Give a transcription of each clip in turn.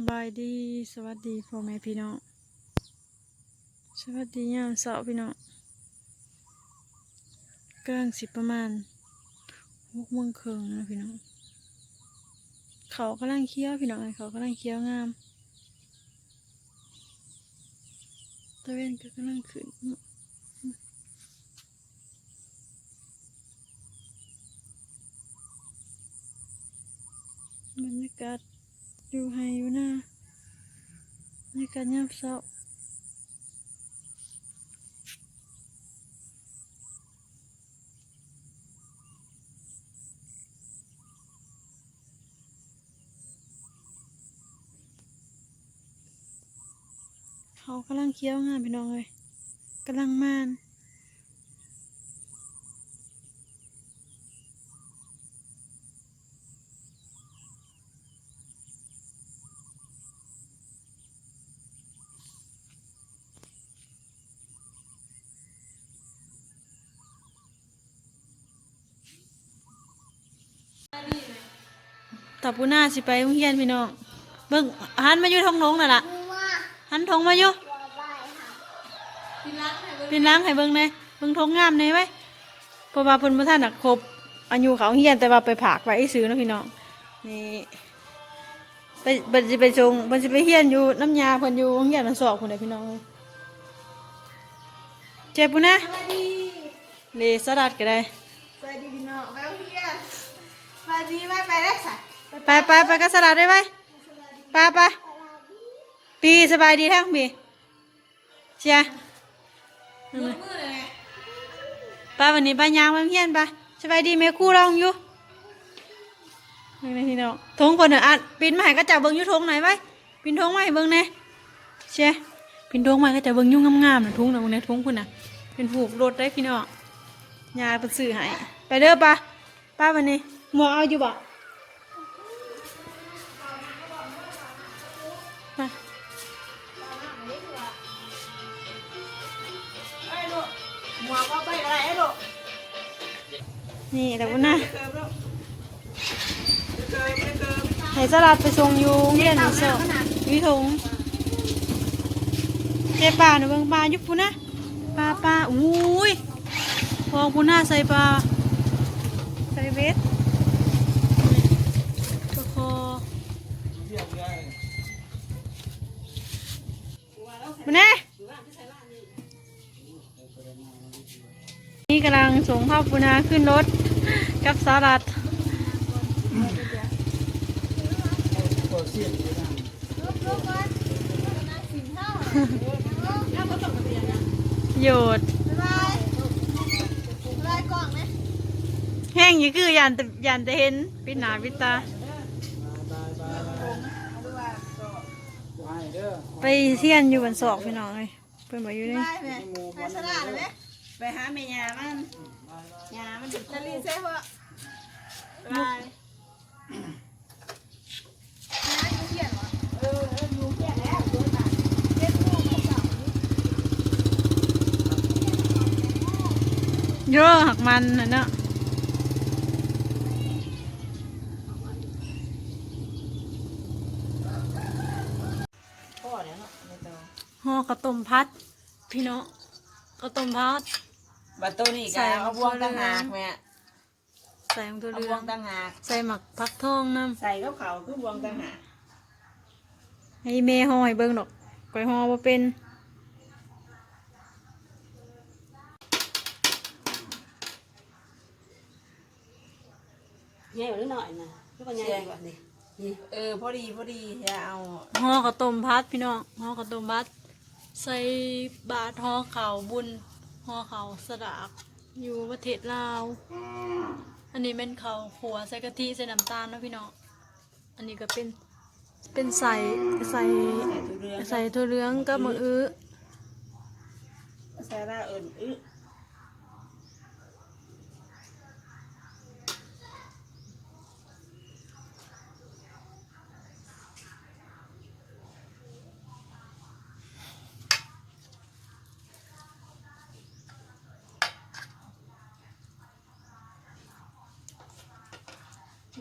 สบายดีสวัสดีพ่อแม่พี่น้องสวัสดียามเสาร์พี่น้องกลางสิประมาณหกโมงครึ่งนะพี่น้องเขากำลังเคี้ยวพี่น้องเอ้ยเขากำลังเคี้ยวงามตะเวนก็กำลังขึ้นบรรยากาศ อยู่ไฮอยู่น้าบรรยากาศยามเช้าเขากำลังเคี้ยวงามพี่น้องเลยกำลังมาน ตับปูน่าสิไปโรงเรียนพี่น้องเบิ่งหันมาอยู่ทงนงน่ะล่ะหันทงมาอยู่เป็นล้างให้เบิ่งแหน่เบิ่งทงงามแหน่ไว้เพราะว่าเพิ่นบ่ทันน่ะครบอายุเขาเฮียนแต่ว่าไปผากไว้ซื้อเนาะพี่น้องนี่ไปเบิ่นสิไปส่งเบิ่นสิไปเฮียนอยู่น้ำยาเพิ่นอยู่โรงเฮียนอันสอบพุ่นเด้อพี่น้องเอ้ยเจ็บปุ่นนะเลสลัดก็ได้สวัสดีพี่น้องแม่เฮียสวัสดีแม่ไปได้สัตว์ ไปไปไปกับสลัดได้ไหมไปไปปีสบายดีทั้งปีเชียร์มือมือไปวันนี้ไปยางไปเฮียนไปสบายดีแม่ครู่ลองอยู่นี่พี่น้องทงคนเนอะอะปินมาให้ก็จับเบิ้งอยุทงไหนอยไว้ปินทงมาให้เบิ้งแน่เชียปินทงมาให้ก็จับเบิ้งยุ่งงามๆนะทงนะมึงในทงคุณน่ะเป็นผูกรถได้พี่น้องยาเป็นสื่อให้ไปเด้อปะป้าวันนี้หมวกเอาอยู่บ่ นี่แต่ว่านะไห้สลัดไปส่งยูงเรียนเสาวิทงเจ็บป่าหนูเบิ่งปลายุบปุนะปลาปลาอุ้ยพองปุน่าใส่ปลาใส่เวทปลาคอปุนะนี่กำลังส่งข้าวปุนาขึ้นรถ กับสลัดโยดบายบายกล่องไหมแห้งอยู่คือยันแต่ยันแต่เห็นปิดหนาปิดตา ไปเที่ยนอยู่บนศอกพี่น้องเลยเพิ่นบอกอยู่นี่บายไหมไปสลัดเลยไหมไปหาแม่ยามันยามันจะรีเซ่เพราะบายน้าอยู่เขียนเหรอเออเอออยู่เขียนแล้วเดี๋ยวมาเจ็ดโมงมาสอง เยอะหักมันน่ะเนาะพ่อแล้วเนาะไม่ต้องห่อข้าวต้มพัด พี่น้องข้าวต้มพัด บัตรตัวนี้ก็เอาบวงต่างหากแม่ใส่ของตัวเอาเรืบอวงงต่างหากใส่หมักพักทองน้ใส่กับเขาคือบวงต่างหากำให้แม่ห่อให้เบิ่งดอกก้อยห่อบ่เป็น ใหญ่กว่านิดหน่อยนะก็เป็นใหญ่กว่านี่นี่เออพอดีพอดีอย่าเอาห่อข้าวต้มพัดพี่น้องห่อข้าวต้มพัด ใส่บาตรห่อข้าวบุญห่อข้าวสลากอยู่ประเทศลาว อันนี้เป็นข้าวขัวใส่กะทิใส่น้ำตาลเนาะพี่น้องอันนี้ก็เป็นเป็นใส่ใส่ใส่ทุเรืองใส่ถั่วเหลืองกับมะอื้อ ใส่ละเอิญอึ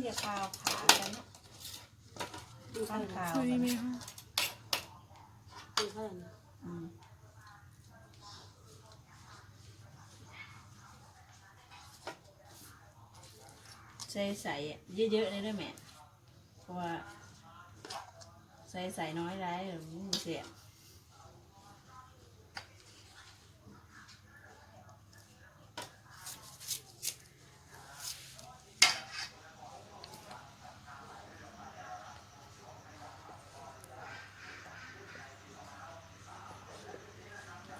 ะนี่จะข้าวขากันเนาะดูคือข้าข้าววขาวสวยไหมคะคือข้าวอืมใส่ใส่เยอะๆเลยด้วยแม่เพราะว่าใส่ใส่น้อยไรเดี๋ยวมันเสียต้ะต้องมา มันคือมันยาก แบ่งจอมก่อน ซื้อมีตาเนาะแล้วมีตาไหนไหมเนี่ย นี่จ้ะ อีรังขุนน้ำสูหน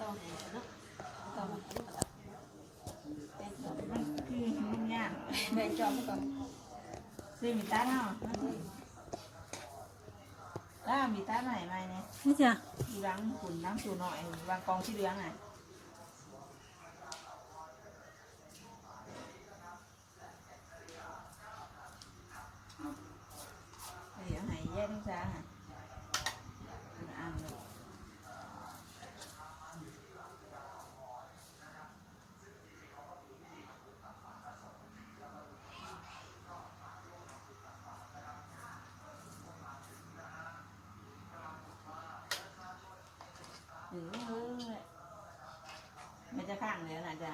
่อย วางกองที่เลี้ยงอะเดี๋ยวให้แยกทั้งซ้างอะอ่านเลยหรื เออมันจะข้างเลยนะจ๊ะ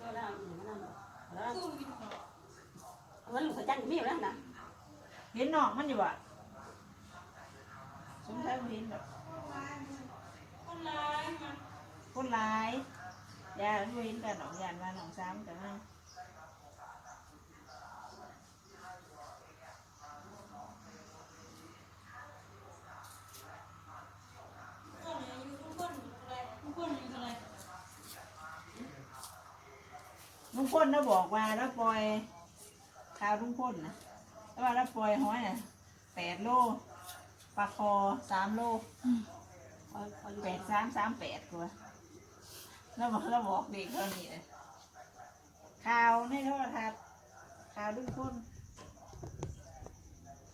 ก็ได้หนูนั่นแล้วแล้วหนูขจันมีอยู่แล้วนะเห็นหนอกมันอยู่อะสมชายบ่เห็นแบบคนร้ายคนร้ายยาไม่เห็นกันหนองยานมาหนองซ้ำกันมา พ่นนะบอกว่าแล้วปล่อยข่าวลุงพ่นนะแล้วว่าแล้วปล่อยห้อยน่ะแปดโลปลาคอสามโลแปดสามสามแปดตัวแล้วบอกแล้วบอกเด็กเท่านี้เลยข่าวในโทรทัศน์ข่าวทุกคน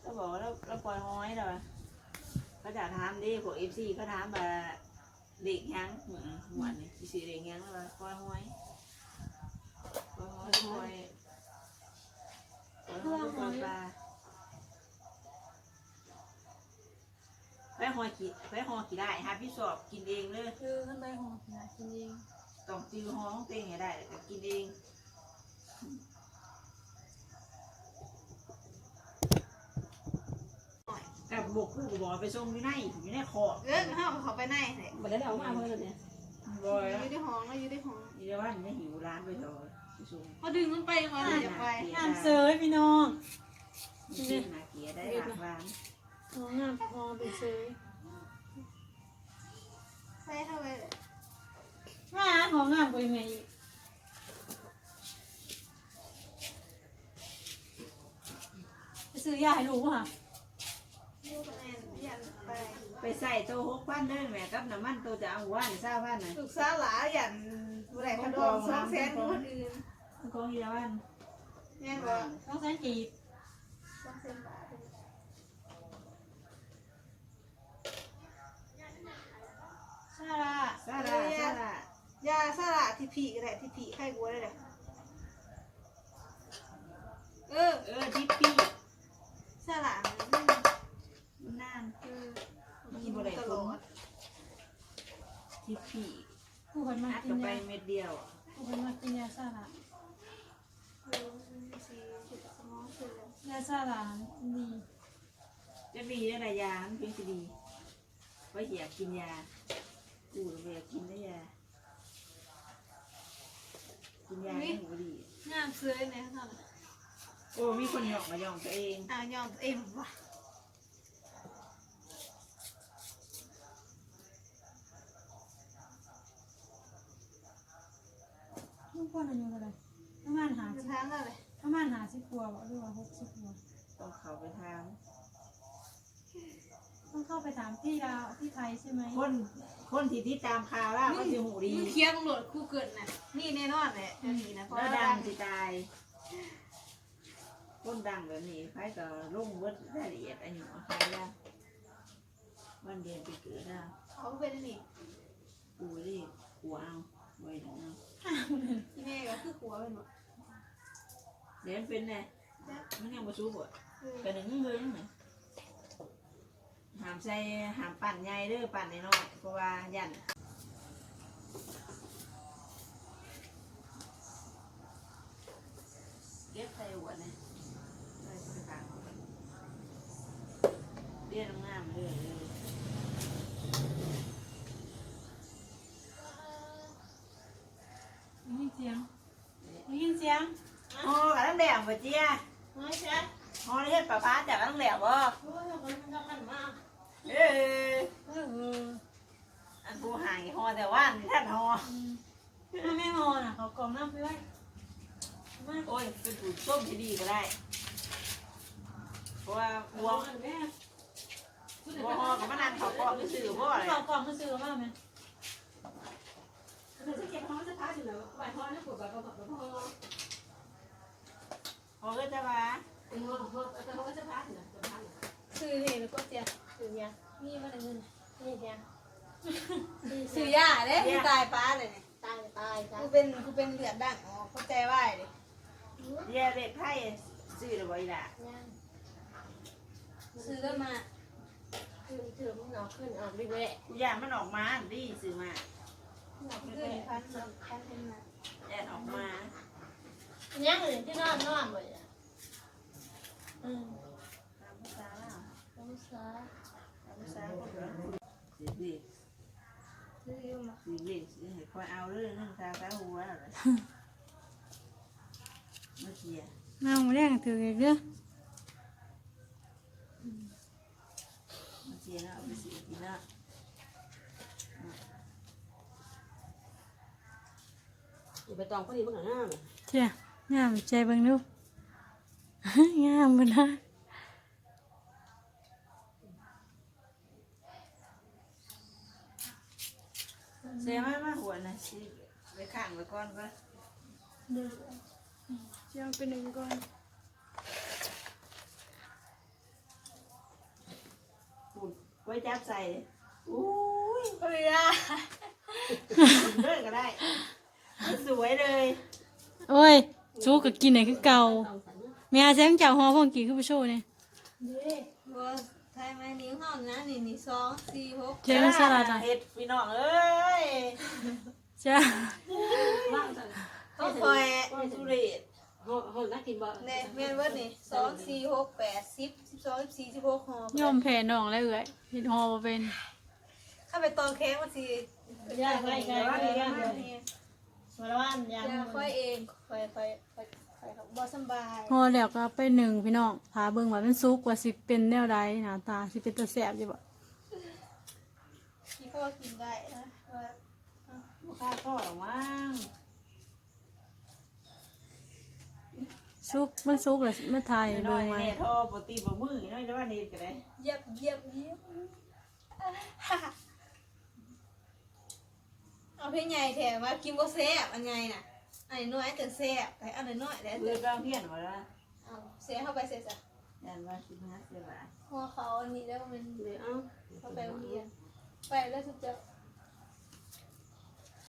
ก็บอกแล้วแล้วปล่อยห้อยแล้วเขาจะถามดิพวกเอฟซีเขาถามว่าเด็กยังหวหวนนี่สิเด็กยังแล้วปล่อยห้อย อยห้อยปล่อยปล่อยห้อยปล่อยปลาไปหอยกี่ไปหอกี่ได้ฮะพี่สอบกินเองเลยคือขึ้นไปหอนะกินเองต้องจือห้องเต้งให้ได้แล้วก็กินเองกับบกคู่กับบอไปส่งอยู่ในอยู่ในคอเออเขาเขาไปไหนเนี่ยบ่ได้เอามาเพิ่นเนี่ยบอยอยู่ที่ห้องแล้วอยู่ที่ห้อง อีเดวันไม่หิวร้านไปเถอะไป ส่งเขาดึงมันไปเขาเลยจะไปงามเสยพี่น้องมีเส้นหนาเกียได้หลักร้านน้องงามพอเป็นเสยไปเข้าไปเลยมาของงามกว่าอีเมย์อีกไปซื้อยาให้ลูกค่ะยูคะแนนยันไปไปใส่โตหกพันเด้อแม่กับน้ำมันโตจะเอาหัวนี่เศร้าพันน่ะลูกสาวหลายันผู้ใดเขาดองสองแสนคนอื่น ของอีเดวันแม่บอกต้องแสนจีบสองแสนบาทซาร่าซาลาซาลายาสละที่ผีก็ได้ที่ผีไข้บัวได้เลยเออเออทิปปี้สละมันนานเออกินบ่ได้ตผลลอดทิปปี้ผู้คนมาอัดกิกันนไปยาเม็ดเดียวผู้คนมากินยาซาร่า เออสี่สิบสมองเสื่อม ยาซาร่าดีจะดีได้หลายยามันเป็นสิดีไว้อยากกินยากูเลยอยากกินได้ยากินยาไม่หูดีงามเสื้อเนี่ยค่ะโอ้มีคนหยอกมาหยองตัวเองอะยอมตัวเองว่ะทุกคนอยุเท่าไหร่ประมาณหาจะสิบทางอะไร ประมาณหาสิบกว่าบ่หรือว่าหกสิบกว่าต้องเขาไปทางต้องเข้าไปถามที่ลาวที่ไทยใช่ไหมคนคนที่ติดตามข่าวล่ะมันจะหูดีมึงเคลียร์ตำรวจคู่เกิดน่ะ นี่แน่นอนแหละอันนี้นะเพราะแล้วว่าดัดังงสิตาย คนดังแบบนี้ใครก็ลงเวิร์ดรายละเอียดอายุใครล่ะวันเดือนปีเกิดนะเขาเป็นอันนี่กูรีบกูเอาไว้นะทที่แม่ก็คือขัวเป็นหมด เดี๋ยวมันเป็นไงมันยังมาสู้บ่คือกระหนึ่งเฮ้ยนี่หามใส่หามปั่นใหญ่เด้อปั่นน้อยๆเพราะว่ายันเก็บใส่หัวเนี่ยใส่ใส่กลางเรียนงามเลย อกระตั้งแดงบ่เจียไม่ใช่อ๋อเรียนป้าป้าจากกระตั้งแดงบ่โอ้ยคนมันทำมันมากเอออันผู้หายฮอแต่ว่านี่ท่านฮอถ้าแม่งอน่ะเขากล่องน้ำไปไว้มาโอ้ยเป็นผู้ส้มที่ดีก็ได้ เพราะว่าวัววัวฮอกับมันนั่นเขาก็ไม่ซื้อบ่เลยเขากล่องมาซื้อมาไหมมันจะเก็บห้องจะพักอยู่แล้วบ่ายห้องนี่ปวดแบบแบบแบบห้อ งฮอก็จะมาเป็นห้องห้องแต่ห้องจะพักอยู่แล้วจะพักอยู่ซื้อนี่แล้วก็เสียซื้อเนี่ยนี่มันเงินนี่เนี่ยซื้อยาเด้ที่ตายป้าเลยเนี่ยตายตายตายกูเป็นกูเป็นเหลือดดังอ๋อเข้าใจว่าเลยเย่เด็กไทยซื้อหรือบ่อีล่ะยังซื้อแล้วมาคือคือมันเอาขึ้นเอาไปแวะกูอยากมันออกมาดีซื้อมาซื้อพันสองพันเป็นมาแอนออกมา ยังเลยที่นอนนอนเลยอะอืมตามภาษาแล้วน้ำซาตามภาษาพวกเราซื้อดีซื้ออยู่มาซื้อดีซื้อให้คอยเอาเรื่องนึงตาตาหัวอะไรเมื่อกี้น้ำแรงถืออีกเด้อเมื่อกี้เนะเอาไปซื้อกินเนะอย่าไปตองพอดีเมื่อไหร่หน้าเจ้า งามใจเบิ่งดูงามบ่นะเสียมามาหัวนะสิไปข้างไปก่อนก็เดือดเชียงเป็นหนึ่งก่อนพูดไว้จับใส่อุ้ยเฮ้ยอะเลิกก็ได้ สวยเลย โอ้ย สู้กับกินไหนคือเก่าแม่แซงเจ้าฮอพ่องกี่คือผู้โชว์เนี่ยเด้บัวไทยไหมนิ้วห้องนะนี่นี่สองสี่หกเจ้าสลัดอะเห็ดพี่น้องเอ้ยจ้าว่างจังเขาคอยก้อนสุเรศห้องห้องนักกินบ่เนี่ยเมนเวิร์ดนี่สองสี่หกแปดสิบสิบสองสิบสี่สิบหกหอยอมแผ่น้องแล้วเอ้ยเฮ็ดฮอบ่เป็นถ้าไปตอนแข้งมันสิย่าไปไกลไปย่านี่ สารวัตรยาอย่าค่อยเองค่อยค่อยค่อยค่อยบ่สบายฮอแล้วก็ไปหนึ่งพี่น้องพาเบิ่งว่ามันสุกว่าสิเป็นแนวใดหน้าตาสิเป็นตาแซ่บอยู่บ่ที่พ่อกินได้นะว่าข้าพ่อหรอมั้งสุกมันสุกแล้วมาถ่ายน้อเบิ่ยงไว้เนี่ยทอปกติบ่มือน้อยจะว่านี่ก็ได้เยียบเยียบเยียบ เอาเพียงใหญ่แถมว่ากินบ่แซ่บอันไงน่ะอันน้อยแต่แซ่บแต่อันน้อยแต่เบื่อก็เพี้ยนมาแล้วเอาเสียเข้าไปเสร็จจ้ะยันว่าสิบห้าเสียบาทหัวเขาอันนี้แล้วมันเดี๋ยวเอาเข้าไปโรงเรียนไปแล้วสุดจะ